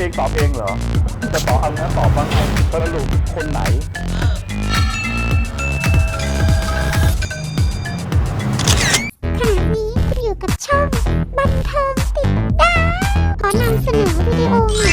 เองตอบเองเหรอ จะตอบเอาเนื้อตอบว่าไงสรุปคนไหนขณะนี้คุณอยู่กับช่อง บันเทิงติดดาว ขอนำเสนอวิดีโอใหม่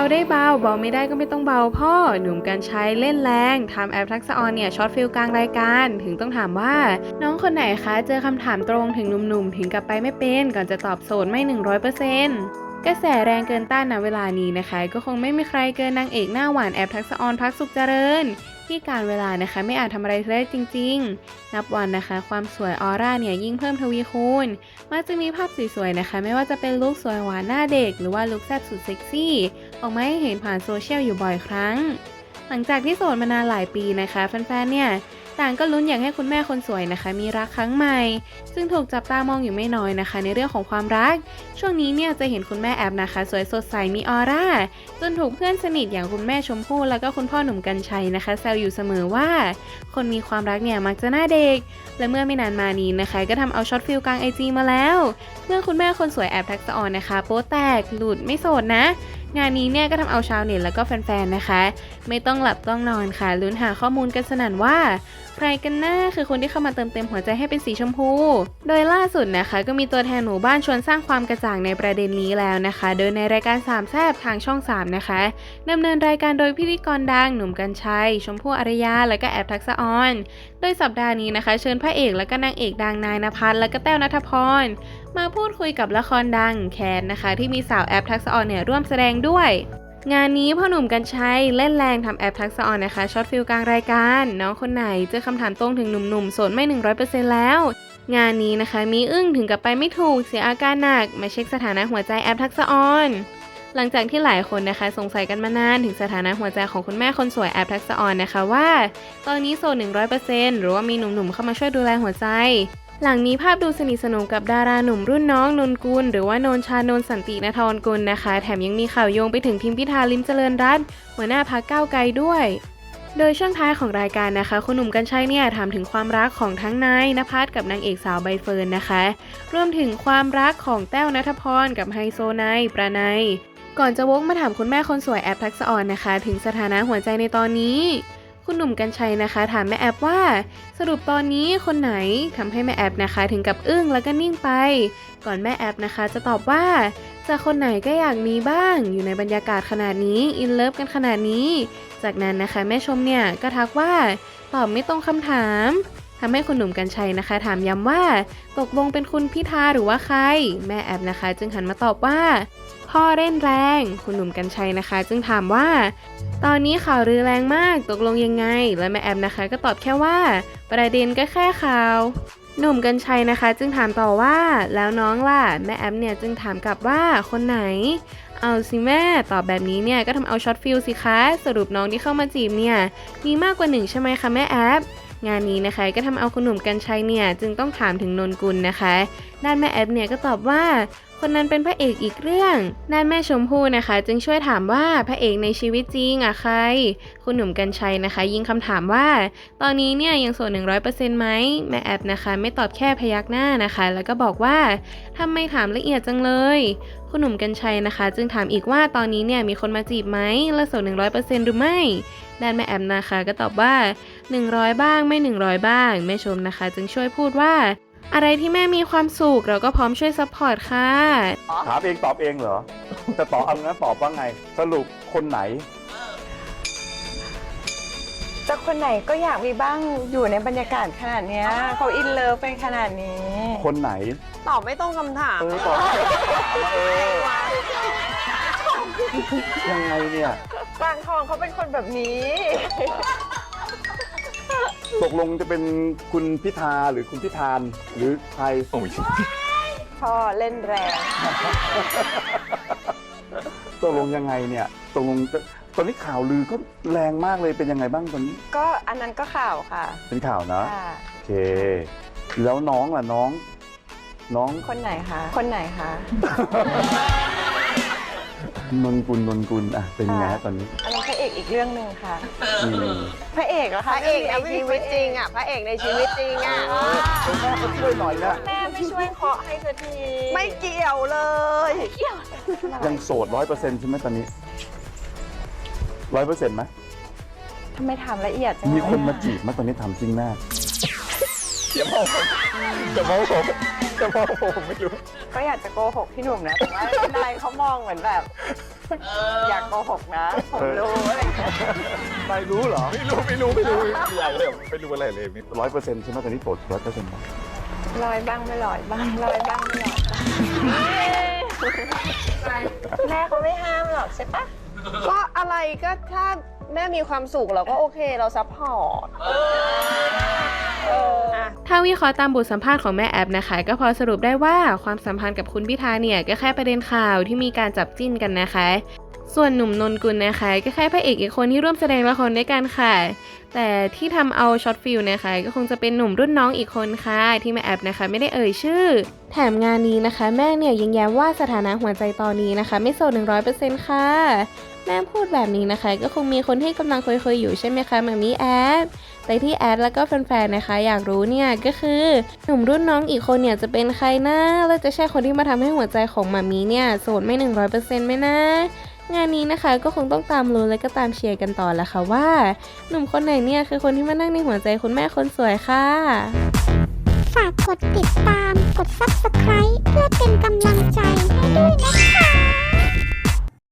าได้เบาเบาไม่ได้ก็ไม่ต้องเบาพ่อ หนุ่มกันใช้เล่นแรงทำแอปทักษะออนเนี่ยช็อตฟิลกลางรายการ ถึงต้องถามว่า น้องคนไหนคะ เจอคำถามตรงถึงหนุ่มๆ ถึงกลับไปไม่เป็น ก่อนจะตอบโสดไม่ 100% กระแสแรงเกินต้านณเวลานี้นะคะ ก็คงไม่มีใครเกินนางเอกหน้าหวานแอปทักษออนพักสุขเจริญ ที่การเวลานะคะไม่อาจทำอะไรได้จริง ๆ นับวันนะคะ ความสวยออร่าเนี่ยยิ่งเพิ่มทวีคูณมักจะมีภาพสวยๆนะคะ ไม่ว่าจะเป็นลุคสวยหวานหน้าเด็ก หรือว่าลุคแซ่บสุดเซ็กซี่ ออกมาให้เห็นผ่านโซเชียลอยู่บ่อยครั้ง หลังจากที่โสดมานานหลายปีนะคะแฟนๆเนี่ย ต่างก็ลุ้นอยากให้คุณแม่คนสวยนะคะ มีรักครั้งใหม่ ซึ่งถูกจับตามองอยู่ไม่น้อยนะคะ ในเรื่องของความรัก ช่วงนี้เนี่ยจะเห็นคุณแม่แอบนะคะ สวยสดใสมีออร่าจนถูกเพื่อนสนิทอย่างคุณแม่ชมพู่แล้วก็คุณพ่อหนุ่มกัญชัยนะคะแซวอยู่เสมอว่า คนมีความรักเนี่ยมักจะหน้าเด็ก และเมื่อไม่นานมานี้นะคะ ก็ทำเอาช็อตฟิลกลางไอจีมาแล้ว เมื่อคุณแม่คนสวยแอบทักษะออนนะคะ โป๊แตกหลุดไม่โสดนะ งานนี้เนี่ยก็ทำเอาชาวเน็ตแล้วก็แฟนๆนะคะ ไม่ต้องหลับต้องนอนค่ะลุ้นหาข้อมูลกันสนั่นว่า ใครกันหน้าคือคนที่เข้ามาเติมเต็มหัวใจให้เป็นสีชมพู โดยล่าสุดนะคะ ก็มีตัวแทนหมู่บ้านชวนสร้างความกระจ่างในประเด็นนี้แล้วนะคะ โดยในรายการสามแซบทางช่อง 3 นะคะดำเนินรายการโดยพิธีกรดังหนุ่มกัญชัย ชมพู่อารยา และก็แอบทักษะออน โดยสัปดาห์นี้นะคะ เชิญพระเอกและก็นางเอกดังนายนภัสและก็แต้วนัทพรมาพูดคุยกับละครดังแคนนะคะ ที่มีสาวแอปทักษออนเนี่ยร่วมแสดงด้วย งานนี้พ่อหนุ่มกัญชัยเล่นแรงทำแอปทักษออนนะคะช็อตฟิลกลางรายการ น้องคนไหนเจอคำถามตรงถึงหนุ่มๆโสดไม่ 100%แล้ว งานนี้นะคะมีอึ้งถึงกับไปไม่ถูกเสียอาการหนักมาเช็คสถานะหัวใจแอปทักษออนหลังจากที่หลายคนนะคะสงสัยกันมานานถึงสถานะหัวใจของคุณแม่คนสวยแอปทักษออนนะคะว่า ตอนนี้โสด100%หรือว่ามีหนุ่มๆเข้ามาช่วยดูแลหัวใจ หลังมีภาพดูสนิทสนมกับดาราหนุ่มรุ่นน้องนนกุล หรือว่านนชานนสันตินทรกุลนะคะ แถมยังมีข่าวโยงไปถึงทิมพิธาลิมเจริญรัตน์หัวหน้าพักก้าวไกลด้วย โดยช่วงท้ายของรายการนะคะ คุณหนุ่มกัญชัยเนี่ยถามถึงความรักของทั้งนายนภัสกับนางเอกสาวใบเฟิร์นนะคะ รวมถึงความรักของแต้วนัทพรกับไฮโซไนายประไนยก่อนจะวกมาถามคุณแม่คนสวยแอปทักษะออนนะคะ ถึงสถานะหัวใจในตอนนี้ คุณหนุ่มกัญชัยนะคะ ถามแม่แอปว่า สรุปตอนนี้คนไหนทำให้แม่แอปนะคะ ถึงกับอึ้งแล้วก็นิ่งไป ก่อนแม่แอปนะคะ จะตอบว่าจะคนไหนก็อยากมีบ้าง อยู่ในบรรยากาศขนาดนี้อินเลิฟกันขนาดนี้ จากนั้นนะคะแม่ชมเนี่ยก็ทักว่าตอบไม่ตรงคำถามทำให้คุณหนุ่มกัญชัยนะคะ ถามย้ำว่า ตกลงเป็นคุณพิธาหรือว่าใคร แม่แอปนะคะ จึงหันมาตอบว่า พ่อเล่นแรง คุณหนุ่มกัญชัยนะคะ จึงถามว่า ตอนนี้ข่าวลือแรงมากตกลงยังไง และแม่แอมนะคะ ก็ตอบแค่ว่า ประเด็นก็แค่ข่าว หนุ่มกัญชัยนะคะ จึงถามต่อว่า แล้วน้องล่ะแม่แอมเนี่ยจึงถามกลับว่าคนไหน เอาสิแม่ตอบแบบนี้เนี่ยก็ทำเอาช็อตฟิลสิคะสรุปน้องที่เข้ามาจีบเนี่ยมีมากกว่าหนึ่งใช่ไหมคะแม่แอปงานนี้นะคะก็ทำเอาคุณหนุ่มกัญชัยเนี่ยจึงต้องถามถึงนนกุลนะคะ ด้านแม่แอปเนี่ยก็ตอบว่า คนนั้นเป็นพระเอกอีกเรื่องด้านแม่ชมพู่นะคะ จึงช่วยถามว่าพระเอกในชีวิตจริงอะใคร คุณหนุ่มกัญชัยนะคะ ยิงคำถามว่า ตอนนี้เนี่ยยังโสด100%ไหมแม่แอปนะคะ ไม่ตอบแค่พยักหน้านะคะ แล้วก็บอกว่าทำไมถามละเอียดจังเลย คุณหนุ่มกัญชัยนะคะ จึงถามอีกว่าตอนนี้เนี่ยมีคนมาจีบไหมและโสด100%หรือไม่ด้านแม่แอมนะคะก็ตอบว่า 100 บ้างไม่ 100 บ้างแม่ชมนะคะ จึงช่วยพูดว่า อะไรที่แม่มีความสุขเราก็พร้อมช่วยซัพพอร์ตค่ะ ถามเองตอบเองเหรอ จะตอบเอาเนื้อตอบว่าไง สรุปคนไหนจะคนไหนก็อยากมีบ้างอยู่ในบรรยากาศขนาดเนี้ยเขาอินเลิฟเป็นขนาดนี้ คนไหน ตอบไม่ตรงคำถาม เออตอบไม่ได้ถามว่าเออยังไงเนี่ยกลางทองเขาเป็นคนแบบนี้ ตกลงจะเป็นคุณพิธาหรือคุณพิธานหรือใครโอ้ยพ่อเล่นแรง ตกลงยังไงเนี่ยตกลงจะตอนนี้ข่าวลือก็แรงมากเลยเป็นยังไงบ้างตอนนี้ ก็อันนั้นก็ข่าวค่ะเป็นข่าวนะค่ะโอเค แล้วน้องล่ะน้อง น้องคนไหนคะ คนไหนคะ นนกุลนนกุลอะเป็นยังไงฮะค่ะตอนนี้อันนั้นพระ เอกอีกเรื่องหนึ่งค่ะอืมพระเอกเหรอพคะระเอกในชีวิตจริงอะ พระเอกในชีวิตจริงอะแม่ก็ช่วยหน่อยนะ แม่ไม่ช่วยเคาะให้สักทีไม่เกี่ยวเลย ยังโสดร้อยเปอร์เซ็นต์ใช่ไหมตอนนี้ร้อยเปอร์เซ็นต์ไหมทำไมถามละเอียดจังมีคนเลยมาอะจีบไหมาตอนนี้ทำจริงแม่อย่ามองผมอย่ามองผมอย่ามองผมไม่รู้ ก็อยากจะโกหกพี่หนุ่มนะแต่ว่านายเขามองเหมือนแบบ อยากโกหกนะผมรู้อะไรอย่างเงี้ยนายรู้เหรอไม่รู้ไม่รู้ไม่รู้ไม่อยากเลยไม่รู้อะไรเลยไม่ร้อยเปอร์เซ็นต์ใช่ไหมตอนนี้โสดร้อยเปอร์เซ็นต์ลอยบ้างไม่ลอยบ้างลอยบ้างไม่ลอยบ้างแม่เขาไม่ห้ามหรอกใช่ปะก็อะไรก็ถ้าแม่มีความสุขเราก็โอเคเราซัพพอร์ตเอออะ ถ้าวิเคราะห์ตามบทสัมภาษณ์ของแม่แอปนะคะ ก็พอสรุปได้ว่าความสัมพันธ์กับคุณพิธาเนี่ยก็แค่ประเด็นข่าวที่มีการจับจิ้นกันนะคะ ส่วนหนุ่มนนกุลนะคะก็แค่พระเอกอีกคนที่ร่วมแสดงละครด้วยกันค่ะ แต่ที่ทำเอาช็อตฟิลนะคะ ก็คงจะเป็นหนุ่มรุ่นน้องอีกคนค่ะ ที่แม่แอปนะคะ ไม่ได้เอ่ยชื่อ แถมงานนี้นะคะ แม่เนี่ยยังย้ำว่าสถานะหัวใจตอนนี้นะคะ ไม่โสด100%ค่ะ แม่พูดแบบนี้นะคะ ก็คงมีคนที่กำลังคุยๆอยู่ใช่ไหมคะมามีแอดแต่ที่แอดแล้วก็แฟนๆนะคะ อยากรู้เนี่ยก็คือหนุ่มรุ่นน้องอีกคนเนี่ยจะเป็นใครนะแล้วจะใช่คนที่มาทำให้หัวใจของมามีเนี่ยโสดไม่ 100%ไหมนะงานนี้นะคะก็คงต้องตามลุ้นและก็ตามเชียร์กันต่อละค่ะว่า หนุ่มคนไหนเนี่ยคือคนที่มานั่งในหัวใจคุณแม่คนสวยค่ะ ฝากกดติดตาม กด subscribe เพื่อเป็นกำลังใจให้ด้วยนะคะ